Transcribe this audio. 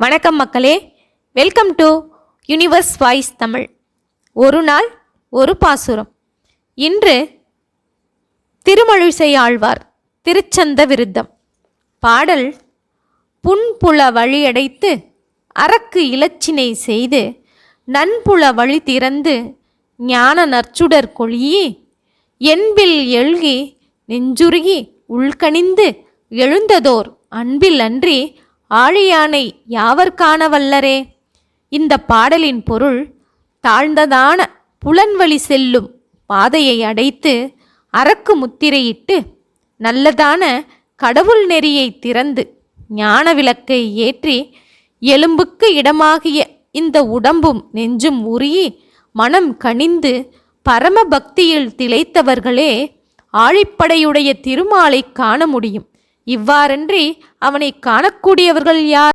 வணக்கம் மக்களே. Welcome to universe voice Tamil ஒரு நாள் ஒரு பாசுரம். இன்று திருமழிசை ஆழ்வார் திருச்சந்த விருத்தம். பாடல் புன்புல வழியடைத்து அரக்கு இலச்சினை செய்து நன்புல வழி திறந்து ஞான நற்சுடர் கொழியி என்பில் எழுகி நெஞ்சுருகி உள்கணிந்து எழுந்ததோர் அன்பில் அன்றி ஆழியானை யாவர் காண வல்லரே இந்த பாடலின் பொருள் தாழ்ந்ததான புலன்வழி செல்லும் பாதையை அடைத்து அரக்கு முத்திரையிட்டு நல்லதான கடவுள் நெறியை திறந்து ஞான விளக்கை ஏற்றி எலும்புக்கு இடமாகிய இந்த உடம்பும் நெஞ்சும் உருகி மனம் கனிந்து பரம பக்தியில் திளைத்தவர்களே ஆழிப்படையுடைய திருமாலை காண முடியும். இவ்வாறன்றி அவனை காணக்கூடியவர்கள் யார்?